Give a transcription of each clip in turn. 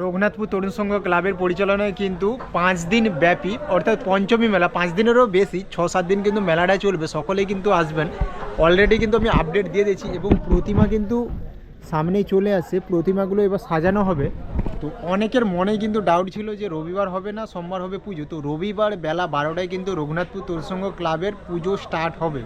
রঘুনাথপুর তরুণ সংঘ ক্লাবের পরিচালনায় কিন্তু পাঁচ দিন ব্যাপী, অর্থাৎ পঞ্চমী মেলা, পাঁচ দিনেরও বেশি, ছ, সাত দিন কিন্তু মেলাটা চলবে, সকলেই কিন্তু আসবেন। অলরেডি কিন্তু আমি আপডেট দিয়ে দিয়েছি এবং প্রতিমা কিন্তু সামনেই চলে আসছে, প্রতিমাগুলো এবার সাজানো হবে। তো অনেকের মনে কিন্তু ডাউট ছিল যে রবিবার হবে না, সোমবার হবে পুজো। তো রবিবার বেলা বারোটায় কিন্তু রঘুনাথপুর তরুণ সংঘ ক্লাবের পুজো স্টার্ট হবে।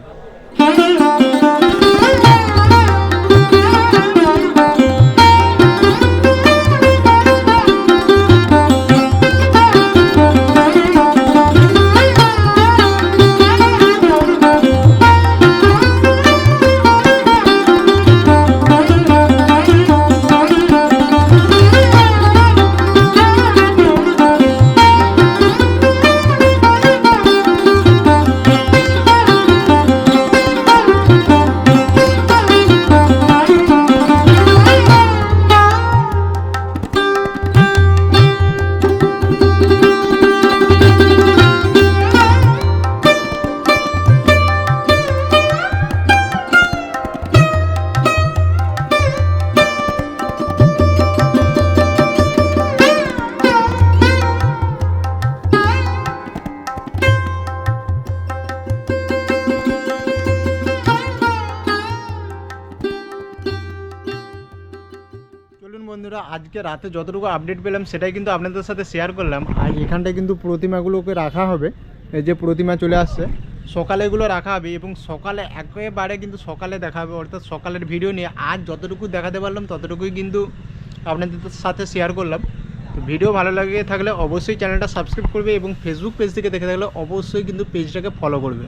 চলুন বন্ধুরা, আজকে রাতে যতটুকু আপডেট পেলাম সেটাই কিন্তু আপনাদের সাথে শেয়ার করলাম। আর এখানটায় কিন্তু প্রতিমাগুলোকে রাখা হবে। এই যে প্রতিমা চলে আসছে। সকালে এগুলো রাখা হবে এবং সকালে একেবারে কিন্তু সকালে দেখা হবে। অর্থাৎ সকালের ভিডিও নিয়ে আজ যতটুকু দেখাতে পারলাম, ততটুকুই কিন্তু আপনাদের সাথে শেয়ার করলাম। তো ভিডিও ভালো লাগে থাকলে অবশ্যই চ্যানেলটা সাবস্ক্রাইব করবে এবং ফেসবুক পেজ থেকে দেখে থাকলে অবশ্যই কিন্তু পেজটাকে ফলো করবে।